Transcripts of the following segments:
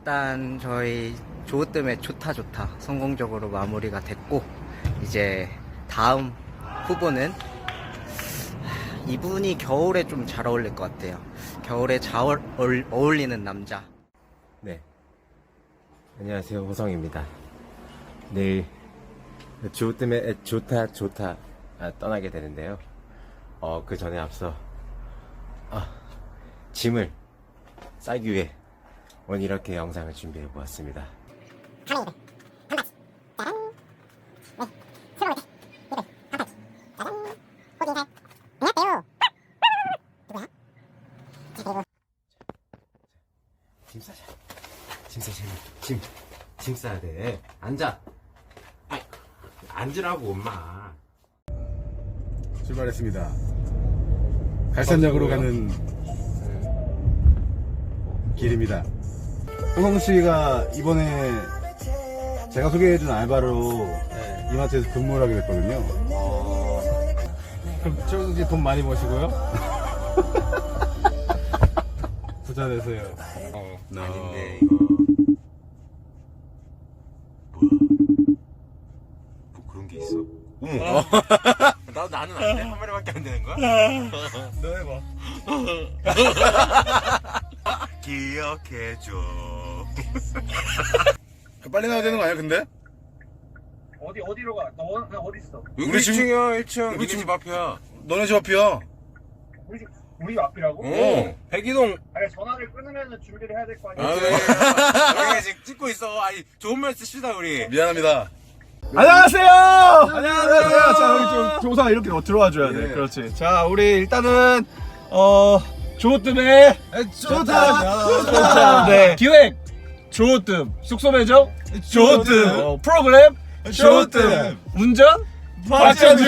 일단 저희 조으뜸의 좋다 좋다 성공적으로 마무리가 됐고 이제 다음 후보는 하, 이분이 겨울에 좀 잘 어울릴 것 같아요. 겨울에 잘 어울- 어울리는 남자. 네. 안녕하세요. 호성입니다. 내일 주호 때문에 좋다 좋다 아, 떠나게 되는데요. 어, 그 전에 앞서 아, 짐을 싸기 위해 오늘 이렇게 영상을 준비해 보았습니다. 짐 싸자. 짐 싸자. 짐. 짐 싸야 돼. 앉아. 아이, 앉으라고 엄마. 출발했습니다. 갈산역으로 가는 길입니다. 호성 씨가 이번에 제가 소개해준 알바로 이마트에서 근무를 하게 됐거든요. 그럼 최호성 씨돈 많이 버시고요? 부자 되세요. 아닌데 이거. 뭐 그런 게 있어? 어머. 나 나는 안 돼. 한 마리밖에 안 되는 거야? 너 해봐. 기억해줘. 빨리 나와야 되는 거 아니야, 근데? 어디 어디로 가? 너 어디 있어? 여기 우리 집- 1층이야 1층. 우리 우리 집- 집 앞이야. 너네 집 앞이야. 우리 집- 우리 앞이라고? 어. 백이동. 아니 전화를 끊으면 준비를 해야 될 거 아니야? 아, 네. 우리 지금 찍고 있어. 아니 좋은 말 쓰시다 우리. 미안합니다. 안녕하세요. 안녕하세요. 자 여기 좀 조사 이렇게 들어와 줘야 돼. 예. 그렇지. 자 우리 일단은 어 조우뜸의 좋다. 좋다. 네. 기획. 조우뜸 숙소 배정 조우뜸 어, 프로그램? 조우뜸 운전? 박정준.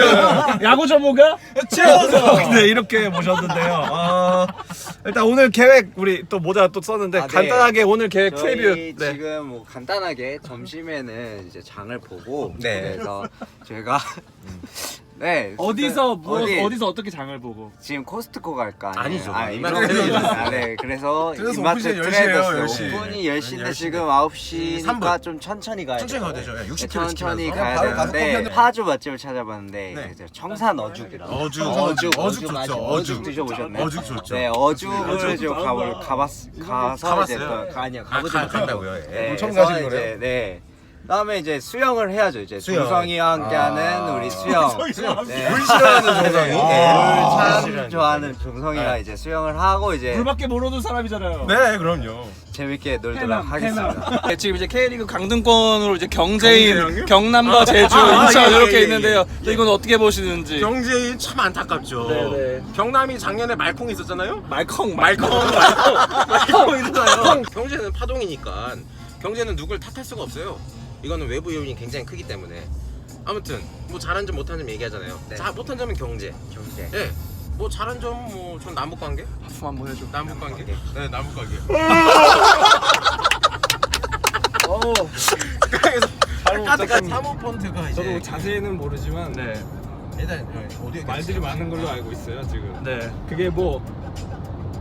야구 전문가? 최호성 네 이렇게 모셨는데요. 어, 일단 오늘 계획 우리 또 모자 또 썼는데 아, 네. 간단하게 오늘 계획 저희 프리뷰. 네. 지금 뭐 간단하게 점심에는 이제 장을 보고 네. 그래서 저희가 네 어디서 뭐 어디? 어디 서 어떻게 장을 보고? 지금 코스트코 갈까? 아니죠. 아, 이마트 이마트. 트레이더스. 아, 네. 그래서 트레이더스 이마트 오픈이 10시 예요, 트레이더스 10시. 오픈이 10시인데 네, 지금 10시. 9시니까 3분. 좀 천천히 가야 천천히. 가도 되죠. 야, 60km 천천히 지키면서. 가야 바로 가서 커피 되는데 파주 맛집을 찾아봤는데 네. 이제 청산 어죽이라고 어죽. 어죽 어죽 좋죠. 어죽. 어죽 드셔보셨나요? 어죽 좋죠. 네 어죽을 어죽 좀. 가볼 가봤 가서 이제 가봤어요? 또 가- 아니요 아, 가보지 가- 못했고. 간다고요? 예. 네, 처음 그래서 가신 이제, 거예요? 네. 다음에 이제 수영을 해야죠. 이제 수영. 조성이와 함께하는 아. 우리 수영. 네. 물 싫어하는 정상이. 네, 물참 좋아하는 종성이가 네. 이제 수영을 하고 이제 불밖에 모르는 사람이잖아요. 네, 그럼요. 재밌게 놀도록 해남, 하겠습니다. 네, 지금 이제 K리그 강등권으로 이제 경제인, 경제인이요? 경남과 제주, 아, 인천 예, 이렇게 예, 예, 있는데요. 예. 자, 이건 어떻게 보시는지. 경제인 참 안타깝죠. 네, 네. 경남이 작년에 말콩 있었잖아요. 말컹, 말콩, 말콩, 말콩 있어요. 경제는 파동이니까 경제는 누굴 탓할 수가 없어요. 이거는 외부 요인이 굉장히 크기 때문에. 아무튼 뭐 잘한 점 못한 점 얘기하잖아요. 네. 자 못한 점은 경제. 경제. 예. 뭐 잘한 점 뭐 전 남북 관계. 하품 한번 해줘. 남북 관계. 네 남북 관계. 어우, 그래서 잘 사모펀드가 이제 저도 자세히는 모르지만 네. 일단 어디에 말들이 많은 걸로 알고 있어요 지금 네. 그게 뭐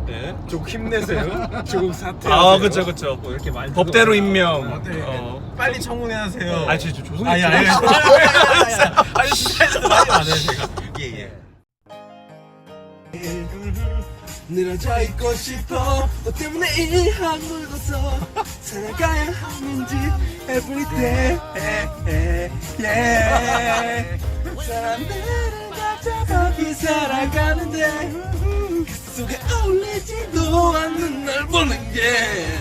네, 조국 힘내세요 조국 사퇴 아, 그쵸, 그쵸. 뭐 이렇게 말 법대로 임명. 어, 네. 어. 빨리 청문회 하세요. 아, 진짜 조성이. 아니 아니 아니 많이 많아요 제가. 예 예. 늘어져 있고 싶어 너 때문에 이한 물고서 살아가야 하는지 everyday yeah. 사람들은 각자 바삐 살아가는데 그속